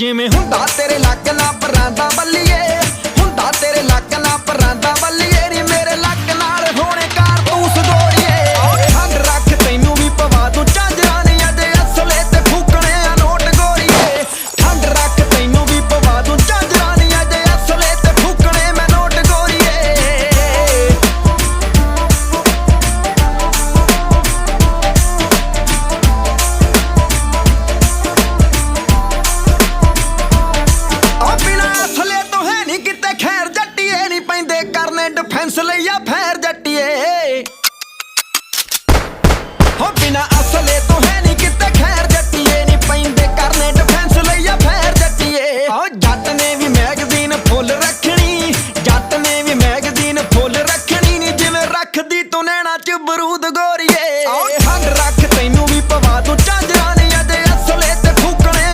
ਜਿਵੇਂ ਹੁੰਦਾ ਤੇਰੇ ਲੱਗ ਨਾ ਪਰਾਂਦਾ ਬੱਲੀ ਅਸਲਈਆ ਫੇਰ ਜੱਟੀਏ। ਹੋ ਬਿਨਾ ਅਸਲੇ ਤੋਂ ਹੈ ਨਹੀਂ ਕਿਤੇ ਖੈਰ ਜੱਟੀਏ। ਨਹੀਂ ਪੈਂਦੇ ਕਰਨੇ ਡਿਫੈਂਸ ਲਈ ਆ ਫੇਰ ਜੱਟੀਏ। ਆਓ ਜੱਟ ਨੇ ਵੀ ਮੈਗਜ਼ੀਨ ਫੁੱਲ ਰੱਖਣੀ, ਜੱਟ ਨੇ ਵੀ ਮੈਗਜ਼ੀਨ ਫੁੱਲ ਰੱਖਣੀ ਨਹੀਂ ਜਿਵੇਂ ਰੱਖਦੀ ਤੂੰ ਨੈਣਾ ਚ ਬਰੂਦ ਗੋਰੀਏ।